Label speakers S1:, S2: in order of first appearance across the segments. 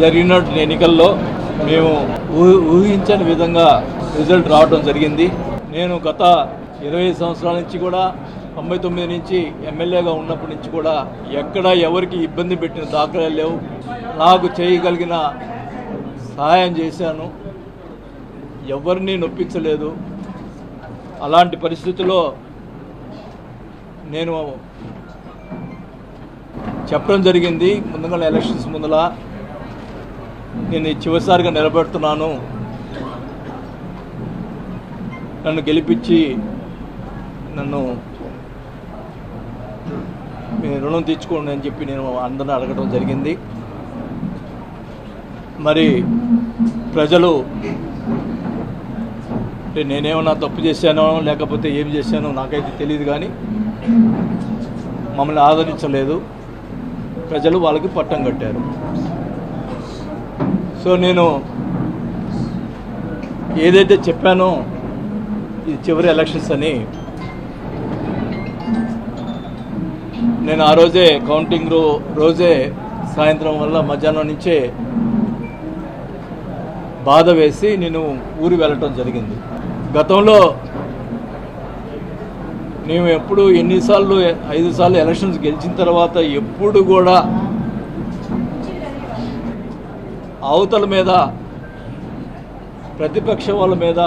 S1: జరిగిన ఎన్నికల్లో మేము ఊహి- ఊహించని విధంగా రిజల్ట్ రావడం జరిగింది. నేను గత ఇరవై సంవత్సరాల నుంచి కూడా తొంభై తొమ్మిది నుంచి ఎమ్మెల్యేగా ఉన్నప్పటి నుంచి కూడా ఎక్కడ ఎవరికి ఇబ్బంది పెట్టిన దాఖలాలు లేవు. నాకు చేయగలిగిన సహాయం చేశాను. ఎవరిని నొప్పించలేదు. అలాంటి పరిస్థితుల్లో నేను చెప్పడం జరిగింది. ముందుగా ఎలక్షన్స్ ముందల నేను చివరిసారిగా నిలబెడుతున్నాను. నన్ను గెలిపించి నన్ను రుణం తీర్చుకోండి అని చెప్పి నేను అందరిని అడగడం జరిగింది. మరి ప్రజలు అంటే నేనేమన్నా తప్పు చేశానో లేకపోతే ఏం చేశానో నాకైతే తెలియదు కానీ మమ్మల్ని ఆదరించలేదు. ప్రజలు వాళ్ళకి పట్టం కట్టారు. సో నేను ఏదైతే చెప్పానో ఇది చివరి ఎలక్షన్స్ అని నేను ఆ రోజే కౌంటింగ్ రో రోజే సాయంత్రం వల్ల మధ్యాహ్నం నుంచే బాధ వేసి నేను ఊరి వెళ్ళటం జరిగింది. గతంలో మేము ఎప్పుడు ఎన్నిసార్లు ఐదు సార్లు ఎలక్షన్స్ గెలిచిన తర్వాత ఎప్పుడు కూడా అవతల మీద ప్రతిపక్ష వాళ్ళ మీద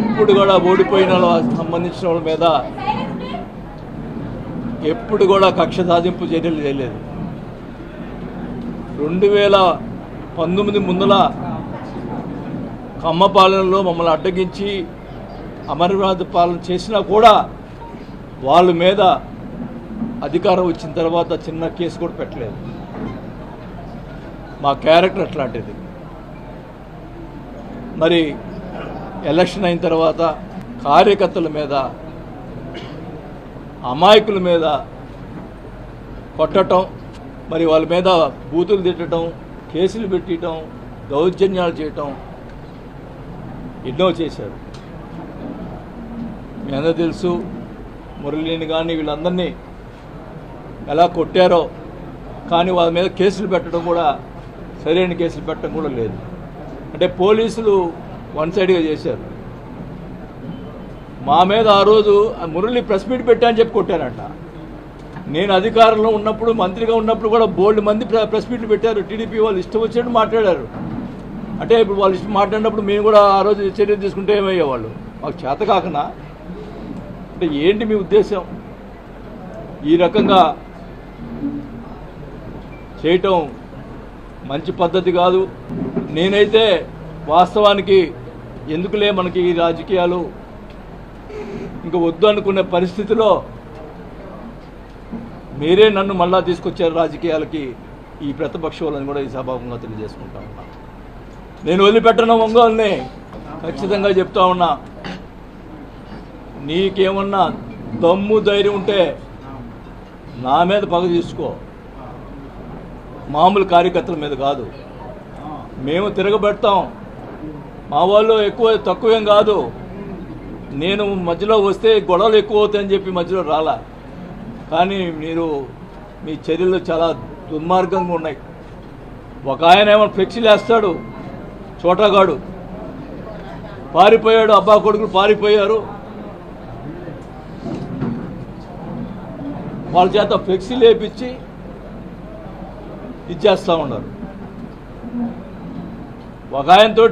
S1: ఎప్పుడు కూడా ఓడిపోయిన సంబంధించిన వాళ్ళ మీద ఎప్పుడు కూడా కక్ష సాధింపు చర్యలు చేయలేదు. రెండు వేల పంతొమ్మిది ముందల కమ్మ పాలనలో మమ్మల్ని అడ్డగించి అమరవాద పాలన చేసినా కూడా వాళ్ళ మీద అధికారం వచ్చిన తర్వాత చిన్న కేసు కూడా పెట్టలేదు. మా క్యారెక్టర్ అట్లాంటిది. మరి ఎలక్షన్ అయిన తర్వాత కార్యకర్తల మీద అమాయకుల మీద కొట్టటం మరి వాళ్ళ మీద బూతులు తిట్టడం కేసులు పెట్టడం దౌర్జన్యాలు చేయటం ఎన్నో చేశారు. మీ అందరూ తెలుసు మురళిని కానీ వీళ్ళందరినీ ఎలా కొట్టారో కానీ వాళ్ళ మీద కేసులు పెట్టడం కూడా సరైన కేసులు పెట్టడం కూడా లేదు. అంటే పోలీసులు వన్ సైడ్గా చేశారు. మా మీద ఆ రోజు ఆ మురళి ప్రెస్ మీట్ పెట్టా అని చెప్పి కొట్టారంట. నేను అధికారంలో ఉన్నప్పుడు మంత్రిగా ఉన్నప్పుడు కూడా బోల్డ్ మంది ప్రెస్ మీట్లు పెట్టారు. టీడీపీ వాళ్ళు ఇష్టం వచ్చినట్టు మాట్లాడారు. అంటే ఇప్పుడు వాళ్ళు ఇష్టం మాట్లాడినప్పుడు మేము కూడా ఆ రోజు చర్య తీసుకుంటే ఏమయ్యేవాళ్ళు? మాకు చేత కాకనా? అంటే ఏంటి మీ ఉద్దేశం? ఈ రకంగా చేయటం మంచి పద్ధతి కాదు. నేనైతే వాస్తవానికి ఎందుకులే మనకి ఈ రాజకీయాలు? ఇంకా వద్దు అనుకునే పరిస్థితిలో మీరే నన్ను మళ్ళా తీసుకొచ్చారు రాజకీయాలకి. ఈ ప్రతిపక్ష వాళ్ళని కూడా ఈ సభాముఖంగా తెలియజేసుకుంటా ఉన్నా. నేను వదిలిపెట్టను ఒంగోలుని. ఖచ్చితంగా చెప్తా ఉన్నా. నీకేమన్నా దమ్ము ధైర్యం ఉంటే నా మీద పగ తీసుకో. మామూలు కార్యకర్తల మీద కాదు. మేము తిరగబెడతాం. మా వాళ్ళు ఎక్కువ తక్కువేం కాదు. నేను మధ్యలో వస్తే గొడవలు ఎక్కువ అవుతాయని చెప్పి మధ్యలో రాలా. కానీ మీరు మీ చర్యలు చాలా దుర్మార్గంగా ఉన్నాయి. ఒక ఆయన ఏమో ఫ్లెక్సీలు వేస్తాడు చోటగాడు పారిపోయాడు అబ్బా కొడుకులు పారిపోయారు. వాళ్ళ చేత ఫ్లెక్సీలు వేపించి ఇచ్చేస్తూ ఉన్నారు. ఒక ఆయనతో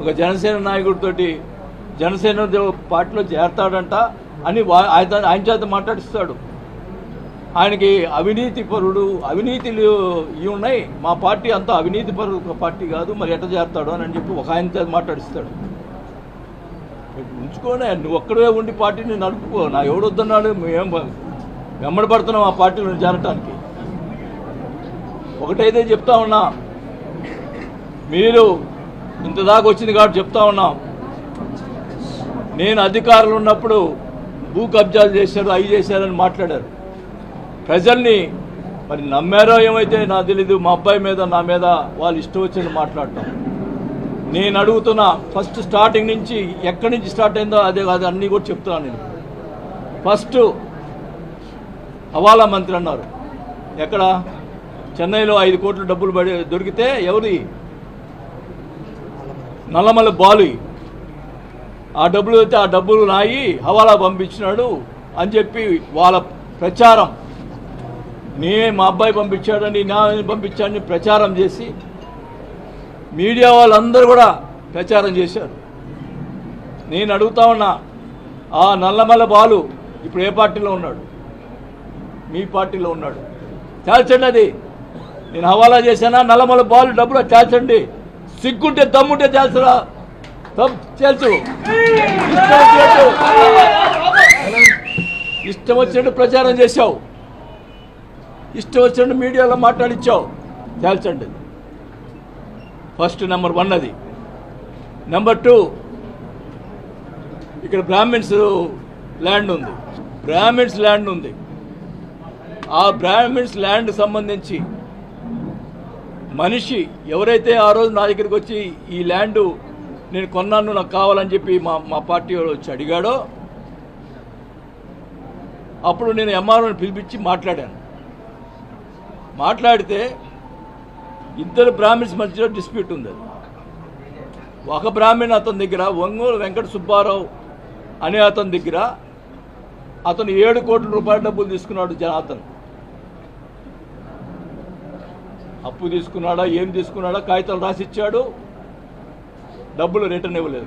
S1: ఒక జనసేన నాయకుడితోటి జనసేన పార్టీలో చేరతాడంట అని ఆయన ఆయన చేత మాట్లాడిస్తాడు. ఆయనకి అవినీతి పరుడు అవినీతిలు ఇవి ఉన్నాయి. మా పార్టీ అంతా అవినీతి పరుడు పార్టీ కాదు మరి ఎట్ట చేస్తాడు అని చెప్పి ఒక ఆయన చేత మాట్లాడిస్తాడు. ఉంచుకోనే నువ్వు ఒక్కడే ఉండి పార్టీని నడుపుకో. నా ఎవడొద్దన్నాడు మేము వెంబడి పడుతున్నాం ఆ పార్టీలో చేరటానికి ఒకటైతే చెప్తా ఉన్నా. మీరు ఇంత దాకా వచ్చింది కాబట్టి చెప్తా ఉన్నాం. నేను అధికారులు ఉన్నప్పుడు భూ కబ్జాలు చేశారు అవి చేశారని మాట్లాడారు. ప్రజల్ని మరి నమ్మారో ఏమైతే నాకు తెలీదు మా అబ్బాయి మీద నా మీద వాళ్ళు ఇష్టం వచ్చింది మాట్లాడటం. నేను అడుగుతున్నా ఫస్ట్ స్టార్టింగ్ నుంచి ఎక్కడి నుంచి స్టార్ట్ అయిందో అదే అది అన్నీ కూడా చెప్తున్నాను నేను. ఫస్ట్ హవాలా మంత్రి అన్నారు. ఎక్కడ? చెన్నైలో ఐదు కోట్లు డబ్బులు పడి దొరికితే ఎవరి? నల్లమల్ల బాలు. ఆ డబ్బులు అయితే ఆ డబ్బులు నాయి హవాలా పంపించినాడు అని చెప్పి వాళ్ళ ప్రచారం. నే మా అబ్బాయి పంపించాడని నా పంపించాడని ప్రచారం చేసి మీడియా వాళ్ళందరూ కూడా ప్రచారం చేశారు. నేను అడుగుతా ఉన్నా ఆ నల్లమల్ల బాలు ఇప్పుడు ఏ పార్టీలో ఉన్నాడు? మీ పార్టీలో ఉన్నాడు. తేల్చండి అది నేను హవాలా చేశానా? నల్లమల బాలు డబ్బులు తేల్చండి సిగ్గుంటే దమ్ముంటే తేల్చరా దమ్ తేల్చు ఇష్టం వచ్చినట్టు. ఇష్టం వచ్చినట్టు ప్రచారం చేశావు. ఇష్టం వచ్చినట్టు మీడియాలో మాట్లాడిచ్చావు. తేల్చండి ఫస్ట్ నెంబర్ వన్ అది. Number two. ఇక్కడ బ్రాహ్మిన్స్ ల్యాండ్ ఉంది. బ్రాహ్మిన్స్ ల్యాండ్ ఉంది. ఆ బ్రాహ్మిన్స్ ల్యాండ్ సంబంధించి మనిషి ఎవరైతే ఆ రోజు నా దగ్గరికి వచ్చి ఈ ల్యాండ్ నేను కొన్నాను నాకు కావాలని చెప్పి మా మా పార్టీ వాడు వచ్చి అడిగాడో అప్పుడు నేను ఎంఆర్ఓని పిలిపించి మాట్లాడాను. మాట్లాడితే ఇద్దరు బ్రాహ్మిన్స్ మధ్యలో డిస్ప్యూట్ ఉంది అది. ఒక బ్రాహ్మణ్ అతని దగ్గర ఒంగోలు వెంకట సుబ్బారావు అనే అతని దగ్గర అతను ఏడు కోట్ల రూపాయల డబ్బులు తీసుకున్నాడు జనార్దన్. అప్పు తీసుకున్నాడా ఏం తీసుకున్నాడా కాగితాలు రాసిచ్చాడు. డబ్బులు రిటర్న్ ఇవ్వలేదు.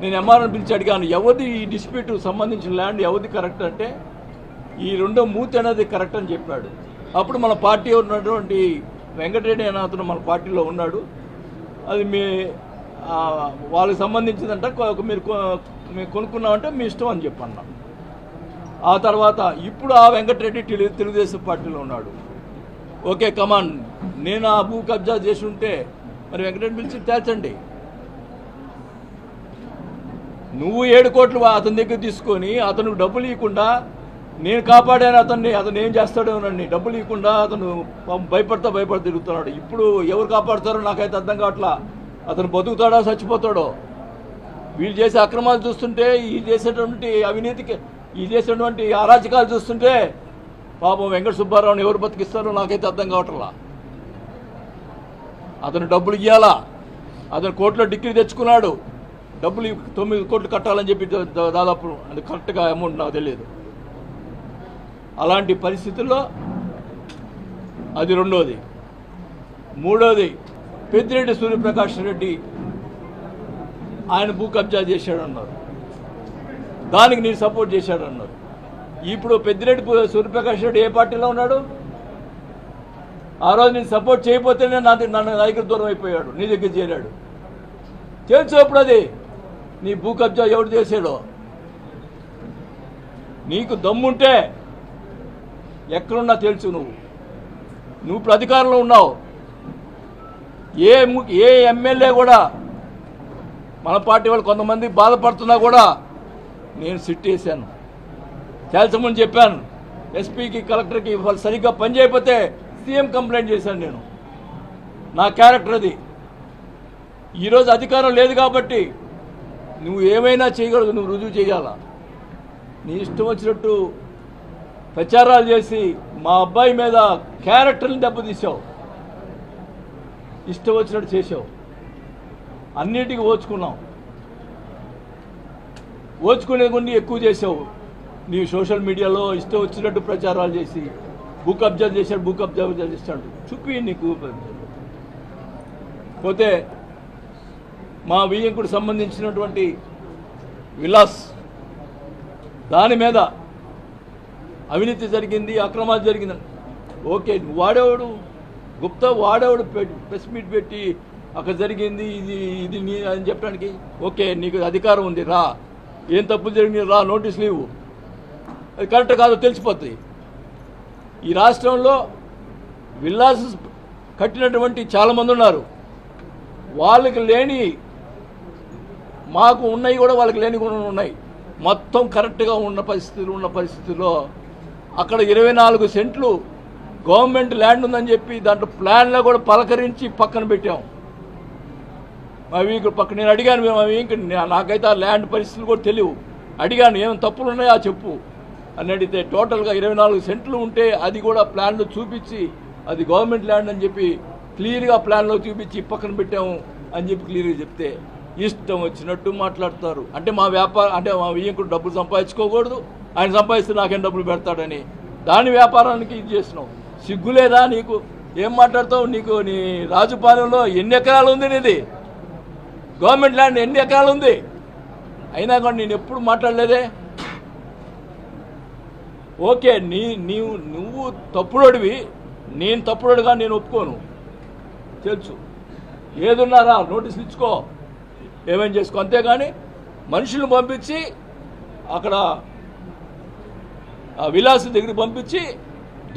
S1: నేను ఎంఆర్ఎన్ పిలిచి అడిగాను ఎవరిది ఈ డిస్ప్యూట్ సంబంధించిన ల్యాండ్ ఎవరిది కరెక్ట్ అంటే ఈ రెండో మూతి అనేది కరెక్ట్ అని చెప్పాడు. అప్పుడు మన పార్టీ ఉన్నటువంటి వెంకటరెడ్డి అనే అతను మన పార్టీలో ఉన్నాడు. అది మీ వాళ్ళకి సంబంధించిందంట మీరు కొ- కొనుక్కున్నామంటే మీ ఇష్టం అని చెప్పన్నా. ఆ తర్వాత ఇప్పుడు ఆ వెంకటరెడ్డి తెలు- తెలుగుదేశం పార్టీలో ఉన్నాడు. ఓకే కమాన్ నేను ఆ భూ కబ్జా చేసి ఉంటే మరి వెంకటరెడ్డి పిలిచి తేల్చండి. నువ్వు ఏడు కోట్లు అతని దగ్గర తీసుకొని అతను డబ్బులు ఇవ్వకుండా నేను కాపాడాను అతన్ని అతను ఏం చేస్తాడోనండి డబ్బులు ఇవ్వకుండా అతను భయపడతా భయపడి తిరుగుతున్నాడు. ఇప్పుడు ఎవరు కాపాడుతారో నాకైతే అర్థం కావట్లా. అతను బతుకుతాడో చచ్చిపోతాడో? వీళ్ళు చేసే అక్రమాలు చూస్తుంటే ఈ చేసేటువంటి అవినీతికి ఈ చేసేటువంటి అరాచకాలు చూస్తుంటే పాపం వెంకట సుబ్బారావుని ఎవరు బతికిస్తారో నాకైతే అర్థం కావట్లా. అతను డబ్బులు ఇవ్వాలా అతను కోర్టులో డిగ్రీ తెచ్చుకున్నాడు. డబ్బులు తొమ్మిది కోట్లు కట్టాలని చెప్పి దాదాపు అది కరెక్ట్గా అమౌంట్ నాకు తెలియదు. అలాంటి పరిస్థితుల్లో అది రెండోది. మూడోది పెద్దిరెడ్డి సూర్యప్రకాష్ రెడ్డి ఆయన భూ కబ్జా చేశాడన్నారు. దానికి నేను సపోర్ట్ చేశాడన్నారు. ఇప్పుడు పెద్దిరెడ్డి సూర్యప్రకాష్ రెడ్డి ఏ పార్టీలో ఉన్నాడు? ఆ రోజు నేను సపోర్ట్ చేయకపోతేనే నా నన్ను దగ్గర దూరం అయిపోయాడు నీ దగ్గర చేరాడు. తెలుసు అప్పుడు అది? నీ భూ కబ్జా ఎవడు చేసాడో నీకు దమ్ముంటే ఎక్కడున్నా తెలుసు నువ్వు. నువ్వు ఇప్పుడు అధికారంలో ఉన్నావు. ఏ ఏ ఎమ్మెల్యే కూడా మన పార్టీ వాళ్ళు కొంతమంది బాధపడుతున్నా కూడా నేను సిట్ వేశాను తేల్చమని చెప్పాను. ఎస్పీకి కలెక్టర్కి వాళ్ళు సరిగ్గా పని చేయకపోతే సీఎం కంప్లైంట్ చేశాను నేను. నా క్యారెక్టర్ అది. ఈరోజు అధికారం లేదు కాబట్టి నువ్వు ఏమైనా చేయగలదు నువ్వు రుజువు చేయాలా? నీ ఇష్టం వచ్చినట్టు ప్రచారాలు చేసి మా అబ్బాయి మీద క్యారెక్టర్ని దెబ్బతీసావు ఇష్టం వచ్చినట్టు చేసావు అన్నిటికీ ఓచుకున్నావు. ఓచుకునే కొన్ని ఎక్కువ చేసావు నీ సోషల్ మీడియాలో ఇష్టం వచ్చినట్టు ప్రచారాలు చేసి బుక్ అబ్జర్వ్ చేశాడు బుక్ అబ్జర్వ్ చేస్తాడు. చూపి నీకు. పోతే మా వియ్యంకుడు సంబంధించినటువంటి విలాస్ దాని మీద అవినీతి జరిగింది అక్రమాలు జరిగింది. ఓకే వాడేవాడు? గుప్తా వాడేవాడు? ప్రెస్ మీట్ పెట్టి అక్కడ జరిగింది ఇది ఇది నీ అని చెప్పడానికి. ఓకే నీకు అధికారం ఉంది రా. ఏం తప్పులు జరిగింది రా నోటీసులు ఇవ్వు. అది కరెక్ట్ కాదో తెలిసిపోతుంది ఈ రాష్ట్రంలో విల్లాస్ కట్టినటువంటి చాలామంది ఉన్నారు. వాళ్ళకి లేని మాకు ఉన్నాయి కూడా వాళ్ళకి లేని కూడా ఉన్నాయి. మొత్తం కరెక్ట్గా ఉన్న పరిస్థితులు ఉన్న పరిస్థితుల్లో అక్కడ ఇరవై నాలుగు సెంట్లు గవర్నమెంట్ ల్యాండ్ ఉందని చెప్పి దాంట్లో ప్లాన్లో కూడా పలకరించి పక్కన పెట్టాం. మేము ఇక్కడ పక్క నేను అడిగాను మేము వీకు నాకైతే ఆ ల్యాండ్ పరిస్థితులు కూడా తెలియవు. అడిగాను ఏం తప్పులు ఉన్నాయో చెప్పు. అని అడిగితే టోటల్గా ఇరవై నాలుగు సెంట్లు ఉంటే అది కూడా ప్లాన్లు చూపించి అది గవర్నమెంట్ ల్యాండ్ అని చెప్పి క్లియర్గా ప్లాన్లో చూపించి పక్కన పెట్టాము అని చెప్పి క్లియర్గా చెప్తే ఇష్టం వచ్చినట్టు మాట్లాడతారు. అంటే మా వ్యాపారం అంటే మా వియ్యంకుడు డబ్బులు సంపాదించుకోకూడదు. ఆయన సంపాదిస్తే నాకేం డబ్బులు పెడతాడని. దాని వ్యాపారానికి ఇది చేసినావు సిగ్గులేదా నీకు? ఏం మాట్లాడతావు నీకు? నీ రాజుపాలెంలో ఎన్ని ఎకరాలు ఉంది నీది? గవర్నమెంట్ ల్యాండ్ ఎన్ని ఎకరాలు ఉంది? అయినా కూడా నేను ఎప్పుడు మాట్లాడలేదే? ఓకే నీ నీవు నువ్వు తప్పుడోడివి నేను తప్పుడోడుగా నేను ఒప్పుకోను. తెలుసు. ఏదున్నారా నోటీసులు ఇచ్చుకో. ఏమేం చేసుకో అంతేగాని మనుషులు పంపించి అక్కడ ఆ విలాస్ దగ్గరికి పంపించి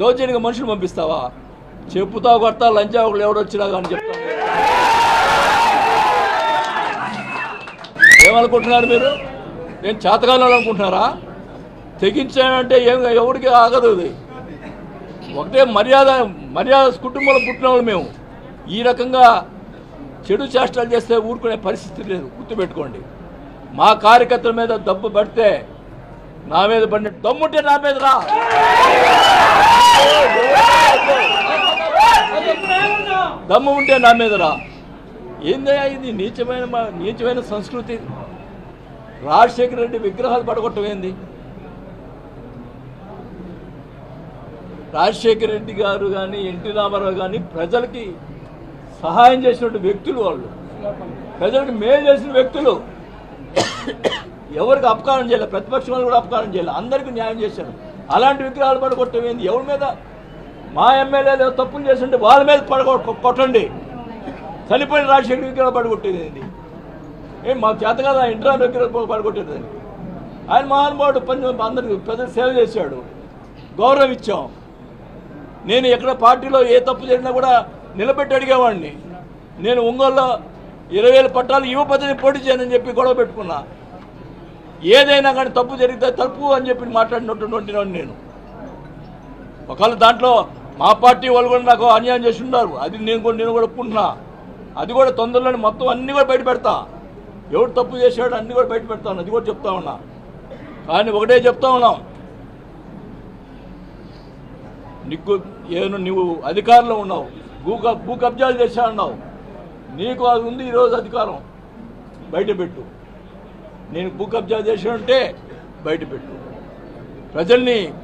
S1: దౌర్జన్యంగా మనుషులు పంపిస్తావా? చెప్పుతా కొడతా లంచా ఒకళ్ళు ఎవడొచ్చినా కానీ చెప్తాను ఏమనుకుంటున్నారు మీరు? నేను చేతకాలను తెగించామంటే ఏం ఎవరికి ఆగదు అది. ఒకటే మర్యాద మర్యాద కుటుంబంలో పుట్టిన వాళ్ళు మేము. ఈ రకంగా చెడు చేష్టలు చేస్తే ఊరుకునే పరిస్థితి లేదు గుర్తుపెట్టుకోండి. మా కార్యకర్తల మీద దబ్బు పడితే నా మీద పడిన దమ్ముంటే నా మీద రా. దమ్ము ఉంటే నా మీద రా. ఏందయ్యా ఇది నీచమైన మా- నీచమైన సంస్కృతి? రాజశేఖర రెడ్డి విగ్రహాలు పడగొట్టమైంది రాజశేఖర రెడ్డి గారు కానీ ఎన్టీ రామారావు కానీ ప్రజలకి సహాయం చేసినటువంటి వ్యక్తులు వాళ్ళు. ప్రజలకు మేలు చేసిన వ్యక్తులు. ఎవరికి అపకారం చేయలేదు ప్రతిపక్షం వాళ్ళు కూడా అపకారం చేయలేదు అందరికీ న్యాయం చేశారు. అలాంటి విగ్రహాలు పడగొట్టమేంది ఎవరి మీద? మా ఎమ్మెల్యేలు తప్పులు చేస్తుంటే వాళ్ళ మీద పడగొ కొట్టండి. చనిపోయిన రాజశేఖర విగ్రహాలు పడగొట్టేది ఏంది? ఏం మాకు చేత కదా? ఇంట్రా విగ్రహాలు పడగొట్టేది ఆయన మహానుభావుడు పని అందరికి ప్రజలు సేవ చేశాడు. గౌరవం ఇచ్చాం. నేను ఎక్కడ పార్టీలో ఏ తప్పు జరిగినా కూడా నిలబెట్టి అడిగేవాడిని. నేను ఒంగోలులో ఇరవై వేల పట్టాలు యువపతిని పోటీ చేయనని చెప్పి గొడవ పెట్టుకున్నా. ఏదైనా కానీ తప్పు జరిగితే తప్పు అని చెప్పి మాట్లాడినటువంటి నేను. ఒకవేళ దాంట్లో మా పార్టీ వాళ్ళు కూడా నాకు అన్యాయం చేసి ఉన్నారు. అది నేను కూడా నేను కూడా ఒప్పుకుంటున్నా. అది కూడా తొందరలోనే మొత్తం అన్నీ కూడా బయట పెడతా. ఎవడు తప్పు చేశాడు అన్నీ కూడా బయట పెడతాను అది కూడా చెప్తా ఉన్నా. కానీ ఒకటే చెప్తా ఉన్నాం. నీకు ఏను నువ్వు అధికారంలో ఉన్నావు. భూ భూ కబ్జాలు చేశా అన్నావు. నీకు అది ఉంది ఈరోజు అధికారం. బయటపెట్టు నేను భూ కబ్జా చేసి ఉంటే బయట ప్రజల్ని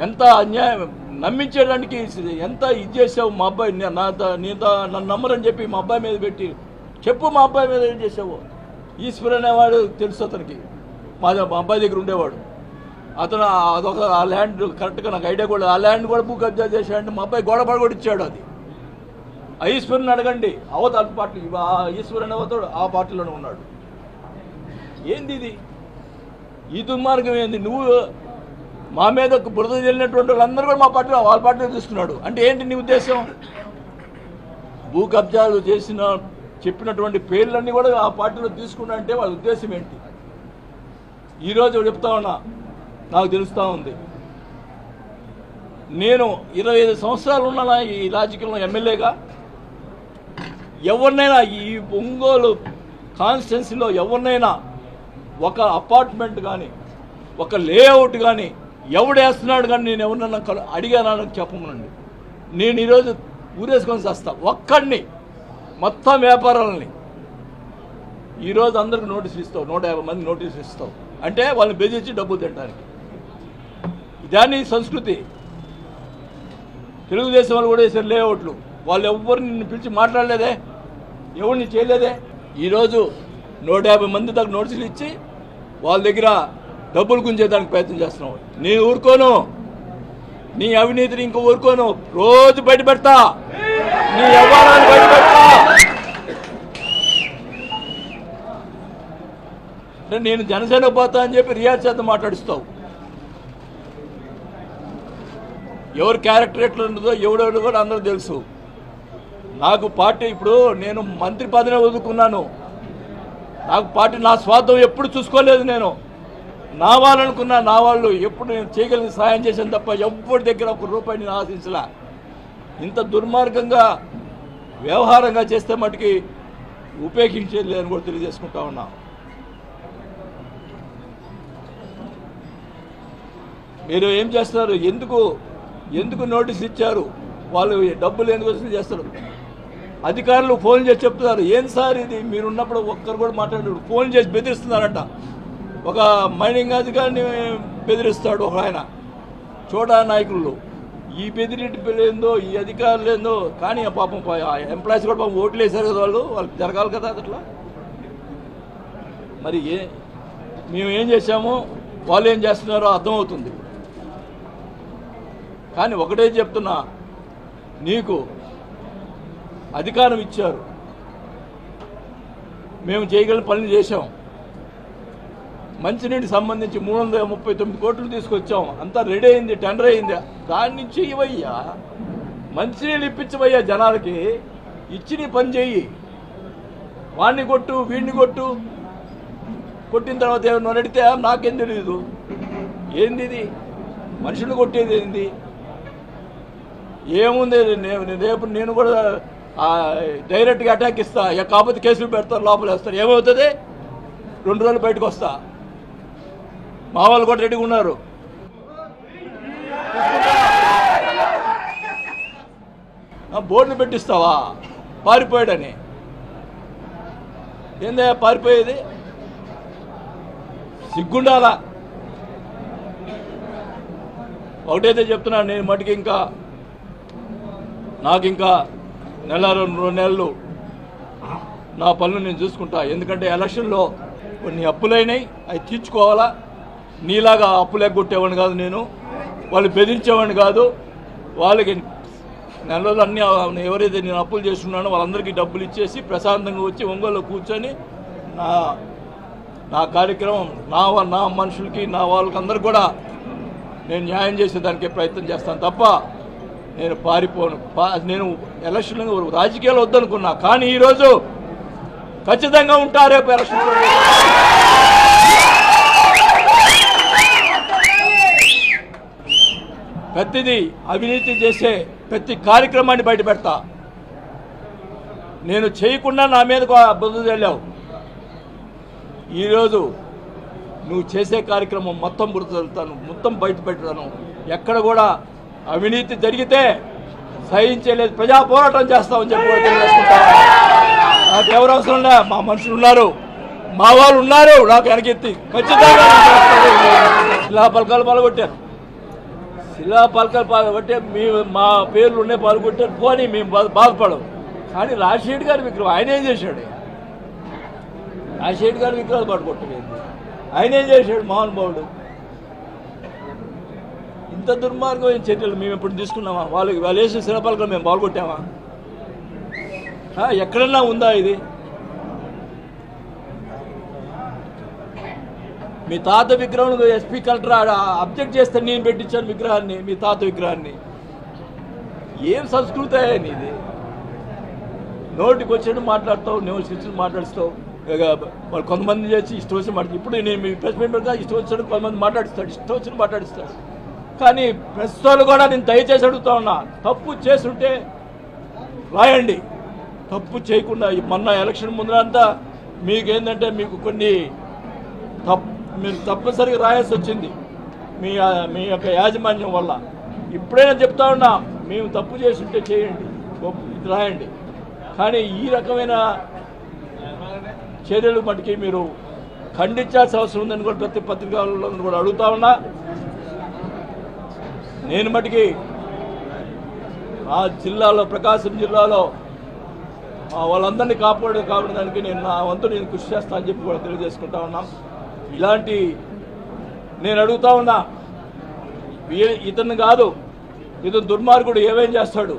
S1: ఎంత అన్యాయం నమ్మించడానికి ఎంత ఇది చేసావు మా అబ్బాయి నా ద- నన్ను నమ్మరని చెప్పి మా అబ్బాయి మీద పెట్టి చెప్పు మా అబ్బాయి మీద ఏం చేసావు. ఈశ్వర్ అనేవాడు తెలుసు అతనికి. మా మా అబ్బాయి దగ్గర ఉండేవాడు. అతను అదొక ఆ ల్యాండ్ కరెక్ట్గా నాకు ఐడియా కూడా ఆ ల్యాండ్ కూడా భూ కబ్జా చేశాడు మా అబ్బాయి గోడ పడగొడిచ్చాడు అది. ఆ ఈశ్వరుని అడగండి. అవతల పార్టీ ఆ ఈశ్వరుని అవతాడు ఆ పార్టీలోనే ఉన్నాడు. ఏంది ఇది? ఈ దుర్మార్గం ఏంది? నువ్వు మా మీద బురద చెల్లినటువంటి వాళ్ళందరూ కూడా మా పార్టీలో వాళ్ళ పార్టీలో తీసుకున్నాడు. అంటే ఏంటి నీ ఉద్దేశం? భూ కబ్జాలు చేసిన చెప్పినటువంటి పేర్లన్నీ కూడా ఆ పార్టీలో తీసుకున్నా అంటే వాళ్ళ ఉద్దేశం ఏంటి? ఈరోజు చెప్తా ఉన్నా. నాకు తెలుస్తూ ఉంది. నేను ఇరవై ఐదు సంవత్సరాలు ఉన్నానా ఈ రాజకీయంలో ఎమ్మెల్యేగా? ఎవరినైనా ఈ ఒంగోలు కాన్స్టిట్యున్సీలో ఎవరినైనా ఒక అపార్ట్మెంట్ కానీ ఒక లేఅవుట్ కానీ ఎవడేస్తున్నాడు కానీ నేను ఎవరినన్నా అడిగానని చెప్పమనండి. నేను ఈరోజు ఊరేసుకొని చేస్తా ఒక్కడిని మొత్తం వ్యాపారాలని. ఈరోజు అందరికి నోటీసులు ఇస్తావు. నూట యాభై మంది నోటీసులు ఇస్తావు. అంటే వాళ్ళని బెదిరించి డబ్బు తింటానికి దాని సంస్కృతి. తెలుగుదేశం వాళ్ళు కూడా వేసారు లేఅవుట్లు. వాళ్ళు ఎవ్వరు నిన్ను పిలిచి మాట్లాడలేదే? ఎవరిని చేయలేదే? ఈరోజు నూట యాభై మంది దాకా నోటీసులు ఇచ్చి వాళ్ళ దగ్గర డబ్బులు గుంజేదానికి ప్రయత్నం చేస్తున్నావు. నీ ఊరుకోను. నీ అవినీతిని ఇంక ఊరుకోను. రోజు బయటపెడతా నీ వ్యవహారాన్ని బయటపెడతా అంటే నేను జనసేన పోతా అని చెప్పి రియాజ్ చేత మాట్లాడిస్తావు. ఎవరు క్యారెక్టర్ ఎట్లా ఉండదో ఎవడెవడు కూడా అందరూ తెలుసు. నాకు పార్టీ ఇప్పుడు నేను మంత్రి పదవి వదులుకున్నాను నాకు పార్టీ నా స్వార్థం ఎప్పుడు చూసుకోలేదు నేను. నా వాళ్ళనుకున్నా నా వాళ్ళు ఎప్పుడు నేను చేయగలిగిన సహాయం చేశాను తప్ప ఎవరి దగ్గర ఒక రూపాయి నేను ఆశించలే. ఇంత దుర్మార్గంగా వ్యవహారంగా చేస్తే మటుకి ఉపేక్షించేది లేదని కూడా తెలియజేసుకుంటా ఉన్నా. మీరు ఏం చేస్తున్నారు? ఎందుకు ఎందుకు నోటీస్ ఇచ్చారు? వాళ్ళు డబ్బులు ఎందుకు వసూలు చేస్తారు? అధికారులు ఫోన్ చేసి చెప్తున్నారు ఏం సార్ ఇది? మీరున్నప్పుడు ఒక్కరు కూడా మాట్లాడారు ఫోన్ చేసి బెదిరిస్తున్నారంట. ఒక మైనింగ్ అధికారిని బెదిరిస్తాడు ఒక ఆయన. చోటా నాయకులు. ఈ బెదిరింటి ఏందో ఈ అధికారులు ఏందో కానీ ఆ పాపం ఎంప్లాయీస్ కూడా పాపం ఓట్లు వేశారు కదా వాళ్ళు. వాళ్ళకి జరగాలి కదా అట్లా మరి ఏ మేము ఏం చేశామో? వాళ్ళు ఏం చేస్తున్నారో అర్థమవుతుంది. కానీ ఒకటే చెప్తున్నా. నీకు అధికారం ఇచ్చారు. మేము చేయగలిగిన పనులు చేశాం. మంచినీటికి సంబంధించి మూడు వందల ముప్పై తొమ్మిది కోట్లు తీసుకొచ్చాం. అంతా రెడీ అయింది టెండర్ అయింది. దాని నుంచి ఇవయ్యా మంచినీళ్ళు ఇప్పించవయ్యా జనాలకి. ఇచ్చి నీ పని చెయ్యి. వాడిని కొట్టు వీడిని కొట్టు. కొట్టిన తర్వాత ఏమన్నా నడితే నాకేం తెలియదు ఏంది ఇది? మనుషులు కొట్టేది ఏంది? ఏముంది? నేను రేపు నేను కూడా డైరెక్ట్గా అటాక్ ఇస్తా. ఇక కాకపోతే కేసులు పెడతారు లోపల వేస్తారు. ఏమవుతుంది? రెండు రోజులు బయటకు వస్తా. మా వాళ్ళు కూడా రెడీగా ఉన్నారు. బోర్డులు పెట్టిస్తావా? పారిపోయాడని. ఏందే పారిపోయేది? సిగ్గుండాలా? ఒకటైతే చెప్తున్నాను నేను మటుకి ఇంకా నాకు ఇంకా నెల రెండు నెలలు నా పనులు నేను చూసుకుంటా. ఎందుకంటే ఎలక్షన్లో కొన్ని అప్పులైనాయి అవి తీర్చుకోవాలా? నీలాగా అప్పులు ఎగ్గొట్టేవాడిని కాదు నేను. వాళ్ళు బెదిరించేవాడిని కాదు. వాళ్ళకి నెల రోజులు అన్ని ఎవరైతే నేను అప్పులు చేస్తున్నానో వాళ్ళందరికీ డబ్బులు ఇచ్చేసి ప్రశాంతంగా వచ్చి ఒంగోలు కూర్చొని నా నా కార్యక్రమం నా నా మనుషులకి నా వాళ్ళకి అందరికి కూడా నేను న్యాయం చేసేదానికి ప్రయత్నం చేస్తాను తప్ప నేను పారిపోను. పా- నేను ఎలక్షన్ రాజకీయాలు వద్దనుకున్నా. కానీ ఈరోజు ఖచ్చితంగా ఉంటా రేపు ఎలక్షన్. ప్రతిదీ అవినీతి చేసే ప్రతి కార్యక్రమాన్ని బయట పెడతా. నేను చేయకుండా నా మీదకు బుద్ధి వెళ్ళావు ఈరోజు నువ్వు చేసే కార్యక్రమం మొత్తం గుర్తుతాను మొత్తం బయట పెడతాను. ఎక్కడ కూడా అవినీతి జరిగితే సహించలేదు. ప్రజా పోరాటం చేస్తామని చెప్పి నాకు ఎవరు అవసరం లే మా మనుషులు ఉన్నారు. మా వాళ్ళు ఉన్నారు నాకు వెనకెత్తి ఖచ్చితంగా శిలా పలకాలు పాల్గొట్టారు. శిలా పలకలు పాల్గొట్టే మీ మా పేర్లు ఉన్నాయి పాల్గొట్టారు. పోనీ మేము బాధ కానీ రాజశేఖర్ గారి విగ్రహం ఆయన ఏం చేశాడు? రాజశేఖర్ గారి విగ్రహాలు పట్టుకొట్టలేదు. ఆయన ఏం చేశాడు? మహానుభావుడు ఇంత దుర్మార్గమైన చర్యలు మేము ఎప్పుడు తీసుకున్నామా? వాళ్ళు వాళ్ళు వేసిన శిలపాలకలు మేము పాల్గొట్టామా ఎక్కడన్నా ఉందా ఇది? మీ తాత విగ్రహం ఎస్పీ కలెక్టర్ అబ్జెక్ట్ చేస్తే నేను పెట్టించాను విగ్రహాన్ని మీ తాత విగ్రహాన్ని. ఏం సంస్కృతి ఇది నోటికి వచ్చినట్టు మాట్లాడతావు నువ్వు శిక్షణ మాట్లాడుస్తావు. వాళ్ళు కొంతమంది చేసి ఇష్టం వచ్చి మాట్లాడు ఇప్పుడు నేను మీ ప్రెస్ మీట్ పెడతా ఇష్టం వచ్చినట్టు కొంతమంది మాట్లాడిస్తాడు ఇష్టం వచ్చినట్టు మాట్లాడిస్తాడు. కానీ ప్రస్తుతాలు కూడా నేను దయచేసి అడుగుతా ఉన్నా. తప్పు చేస్తుంటే రాయండి. తప్పు చేయకుండా మొన్న ఎలక్షన్ ముందరంతా మీకేంటంటే మీకు కొన్ని తప్ మీరు తప్పనిసరిగా రాయాల్సి వచ్చింది. మీ మీ యొక్క యాజమాన్యం వల్ల. ఇప్పుడైనా చెప్తా ఉన్నా మేము తప్పు చేస్తుంటే చేయండి. ఇది రాయండి. కానీ ఈ రకమైన చర్యలు మటుకి మీరు ఖండించాల్సిన అవసరం ఉందని కూడా ప్రతి పత్రికలను కూడా అడుగుతా ఉన్నా. నేను మటుకి ఆ జిల్లాలో ప్రకాశం జిల్లాలో వాళ్ళందరినీ కాపాడు కాపాడడానికి నేను నా వంతు నేను కృషి చేస్తా అని చెప్పి కూడా తెలియజేసుకుంటా ఉన్నాం. ఇలాంటి నేను అడుగుతా ఉన్నా ఇతను కాదు ఇతను దుర్మార్గుడు ఏమేం చేస్తాడు?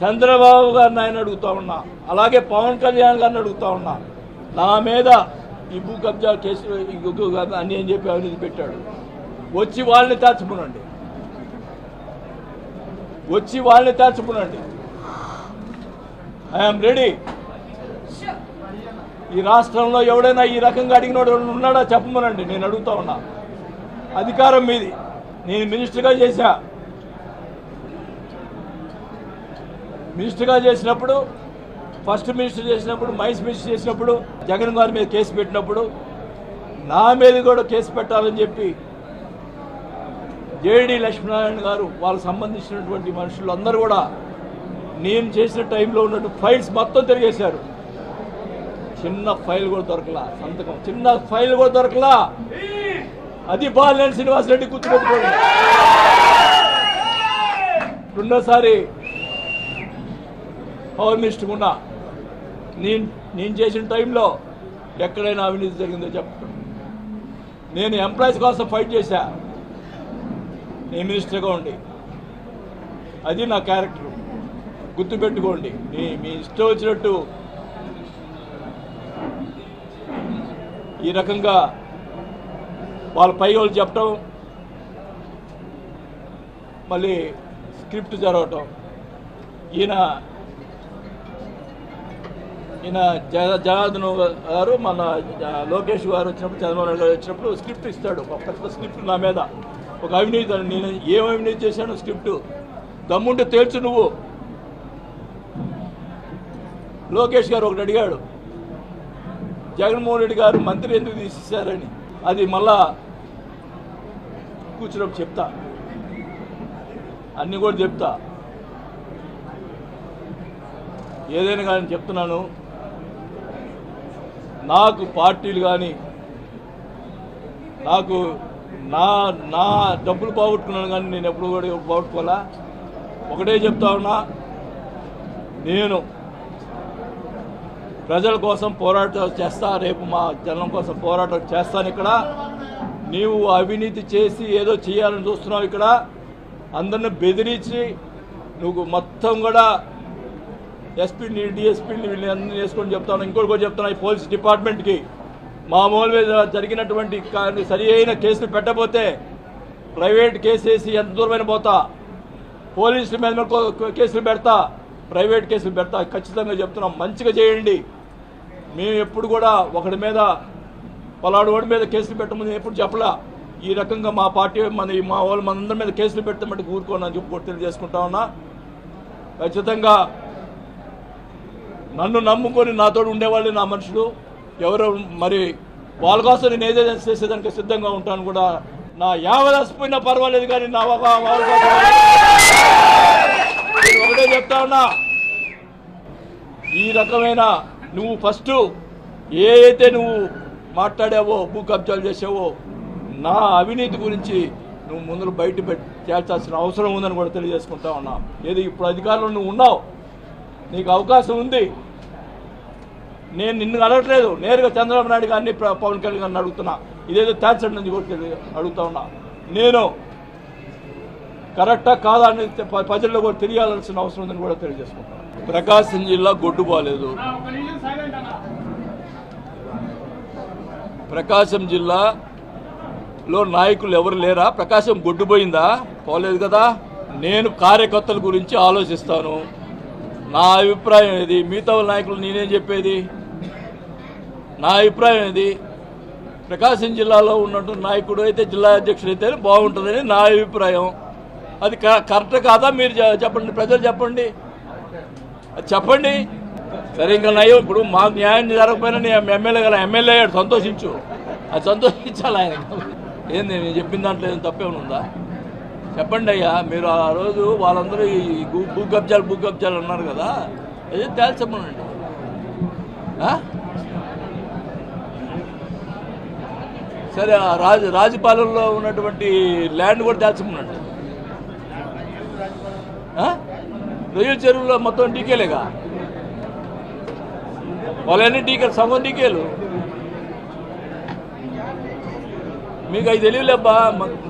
S1: చంద్రబాబు గారిని ఆయన అడుగుతా ఉన్నా అలాగే పవన్ కళ్యాణ్ గారిని అడుగుతా ఉన్నా నా మీద ఈ భూ కబ్జా కేసు ఈ అన్ని అని చెప్పి అవినీతి పెట్టాడు. వచ్చి వాళ్ళని తెచ్చుకునండి వచ్చి వాళ్ళని తెచ్చుకునండి ఐఎమ్ రెడీ ఈ రాష్ట్రంలో ఎవడైనా ఈ రకంగా అడిగినోడు ఉన్నాడా చెప్పమనండి నేను అడుగుతా ఉన్నా. అధికారం మీది. నేను మినిస్టర్గా చేశా. మినిస్టర్గా చేసినప్పుడు ఫస్ట్ మినిస్టర్ చేసినప్పుడు మైస్ మినిస్టర్ చేసినప్పుడు జగన్ గారి మీద కేసు పెట్టినప్పుడు నా మీద కూడా కేసు పెట్టాలని చెప్పి జేడి లక్ష్మీనారాయణ గారు వాళ్ళకి సంబంధించినటువంటి మనుషులు అందరూ కూడా నేను చేసిన టైంలో ఉన్నట్టు ఫైల్స్ మొత్తం తిరిగేశారు. చిన్న ఫైల్ కూడా దొరకలా సంతకం. చిన్న ఫైల్ కూడా దొరకలా. అది బాలినేని శ్రీనివాసరెడ్డి గుర్తుపెట్టుకోండి. రెండోసారి పవర్ మినిస్టర్ ఉన్నా నేను నేను చేసిన టైంలో ఎక్కడైనా అవినీతి జరిగిందో చెప్పండి. నేను ఎంప్లాయీస్ కోసం ఫైట్ చేశాను నేను మినిస్టర్గా ఉండి. అది నా క్యారెక్టర్ గుర్తుపెట్టుకోండి. మీ మీ ఇష్టం వచ్చినట్టు ఈ రకంగా వాళ్ళ పై వాళ్ళు చెప్పటం మళ్ళీ స్క్రిప్ట్ జరగటం ఈయన ఈయన జగ జగన్ గారు మన లోకేష్ గారు వచ్చినప్పుడు చంద్రబాబు నాయుడు గారు వచ్చినప్పుడు స్క్రిప్ట్ ఇస్తాడు. ఒక పెద్ద స్క్రిప్ట్ నా మీద. ఒక అవినీతి నేను ఏం అవినీతి చేశాను స్క్రిప్ట్. దమ్ముంటే తేల్చు నువ్వు. లోకేష్ గారు ఒకటి అడిగాడు జగన్మోహన్ రెడ్డి గారు మంత్రి ఎందుకు తీసేశారని? అది మళ్ళా కూర్చున్నప్పుడు చెప్తా. అన్నీ కూడా చెప్తా. ఏదైనా కానీ చెప్తున్నాను. నాకు పార్టీలు కానీ నాకు నా నా డబ్బులు పోగొట్టుకున్నాను కానీ నేను ఎప్పుడు కూడా పోగొట్టుకోవాలా? ఒకటే చెప్తా ఉన్నా నేను ప్రజల కోసం పోరాటం చేస్తా రేపు మా జనం కోసం పోరాటం చేస్తాను ఇక్కడ. నీవు అవినీతి చేసి ఏదో చేయాలని చూస్తున్నావు ఇక్కడ. అందరిని బెదిరించి నువ్వు మొత్తం కూడా ఎస్పీని డిఎస్పీని వీళ్ళని అందరినీ వేసుకొని చెప్తాను. ఇంకోటి కూడా చెప్తాను ఈ పోలీస్ డిపార్ట్మెంట్కి. మామూలు మీద జరిగినటువంటి కానీ సరి అయిన కేసులు పెట్టబోతే ప్రైవేట్ కేసు వేసి ఎంత దూరమైన పోతా. పోలీసుల మీద కేసులు పెడతా ప్రైవేట్ కేసులు పెడతా. ఖచ్చితంగా చెప్తున్నాం. మంచిగా చేయండి. మేము ఎప్పుడు కూడా ఒకడి మీద పలాడు వాడి మీద కేసులు పెట్టమని ఎప్పుడు చెప్పలా. ఈ రకంగా మా పార్టీ మన మా వాళ్ళు మనందరి మీద కేసులు పెడతామంటే ఊరుకోనని చెప్పి తెలియజేసుకుంటా ఉన్నా. ఖచ్చితంగా నన్ను నమ్ముకొని నాతో ఉండేవాళ్ళు నా మనుషులు. ఎవరు మరి వాళ్ళ కోసం నేను ఏదైనా చేసేదానికి సిద్ధంగా ఉంటాను కూడా నా యావదసిపోయినా పర్వాలేదు కానీ నా వాళ్ళ కోసం ఒకటే చెప్తా ఉన్నా. ఈ రకమైన నువ్వు ఫస్ట్ ఏ అయితే నువ్వు మాట్లాడావో భూ కబ్జాలు చేసావో నా అవినీతి గురించి నువ్వు ముందు బయట పెట్టి తేల్చాల్సిన అవసరం ఉందని కూడా తెలియజేసుకుంటా ఉన్నా. ఏది ఇప్పుడు అధికారంలో నువ్వు ఉన్నావు నీకు అవకాశం ఉంది. నేను నిన్ను అడగట్లేదు నేరుగా చంద్రబాబు నాయుడు గారిని పవన్ కళ్యాణ్ గారిని అడుగుతున్నా. ఇదేదో తేల్చండి నుంచి కూడా అడుగుతా ఉన్నా. నేను కరెక్టా కాదా అని ప్రజల్లో కూడా తెలియాల్సిన అవసరం ఉందని కూడా తెలియజేసుకుంటాను ప్రకాశం జిల్లా గొడ్డు బాలేదు. ప్రకాశం జిల్లాలో నాయకులు ఎవరు లేరా? ప్రకాశం గొడ్డుపోయిందా పోలేదు కదా. నేను కార్యకర్తల గురించి ఆలోచిస్తాను. నా అభిప్రాయం ఇది మిగతా నాయకులు నేనేం చెప్పేది? నా అభిప్రాయం ఇది. ప్రకాశం జిల్లాలో ఉన్నట్టు నాయకుడు అయితే జిల్లా అధ్యక్షుడు అయితే బాగుంటుందని నా అభిప్రాయం. అది క- కరెక్ట్ కాదా? మీరు చెప్పండి. ప్రజలు చెప్పండి. అది చెప్పండి. సరే ఇంకా నయం ఇప్పుడు మాకు న్యాయం జరగకపోయినా నేను ఎమ్మెల్యే కదా ఎమ్మెల్యే అయ్యాడు. సంతోషించు. అది సంతోషించాలి ఆయన. ఏంది? నేను చెప్పిన దాంట్లో ఏం తప్పేమైనా ఉందా? చెప్పండి అయ్యా. మీరు ఆ రోజు వాళ్ళందరూ ఈ భూ- కబ్జాలు భూ కబ్జాలు అన్నారు కదా. అది తేల్చమనండి. సరే ఆ రాజ రాజపాలెంలో ఉన్నటువంటి ల్యాండ్ కూడా దాల్చుకున్నాడు రొయ్యల చెరువులో మొత్తం డీకేలేగా? వాళ్ళన్నీ డీకేలు సగం డీకేలు. మీకు అవి తెలియలేబ్బా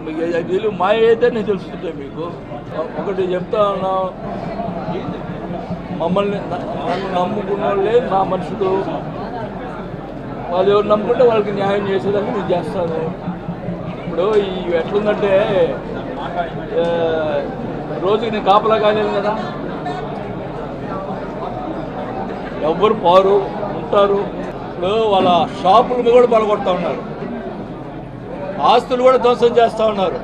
S1: మీకు అవి తెలియదు మా అయితేనే తెలుస్తుంటాయి మీకు. ఒకటి చెప్తా ఉన్నాం మమ్మల్ని నన్ను నమ్ముకున్న వాళ్ళే నా మనుషులు. వాళ్ళు ఎవరు నమ్ముకుంటే వాళ్ళకి న్యాయం చేసేదానికి నేను చేస్తాను. ఇప్పుడు ఈ ఎట్లుందంటే రోజుకి నేను కాపలా కాలేదు కదా. ఎవ్వరు పారు ఉంటారు. ఇప్పుడు వాళ్ళ షాపులు కూడా పలగొడతా ఉన్నారు. ఆస్తులు కూడా ధ్వంసం చేస్తూ ఉన్నారు.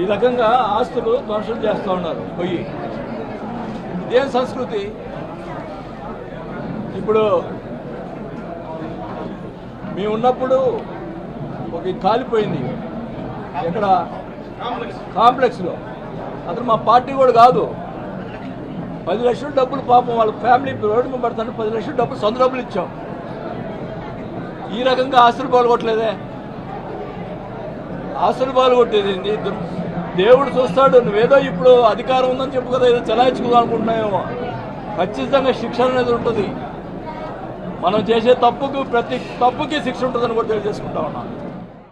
S1: ఈ రకంగా ఆస్తులు ధ్వంసం చేస్తూ ఉన్నారు. పొయ్యి. ఇదేం సంస్కృతి? ఇప్పుడు మేము ఉన్నప్పుడు ఒక కాలిపోయింది. ఇక్కడ కాంప్లెక్స్లో. అతను మా పార్టీ కూడా కాదు. పది లక్షల డబ్బులు పాపం వాళ్ళ ఫ్యామిలీ రోడ్డు మేము పడుతుంటే పది లక్షల డబ్బులు సొంత డబ్బులు ఇచ్చాం. ఈ రకంగా ఆస్తులు పాల్గొట్టలేదే. ఆస్తులు పాల్గొట్టేది దేవుడు చూస్తాడు నువ్వేదో ఇప్పుడు అధికారం ఉందని చెప్పు కదా ఏదో చెలాయించుకుందాం అనుకుంటున్నాయేమో ఖచ్చితంగా శిక్ష అనేది ఉంటుంది. మనం చేసే తప్పుకు ప్రతి తప్పుకి శిక్ష ఉంటుందని కూడా తెలియజేసుకుంటా ఉన్నాను.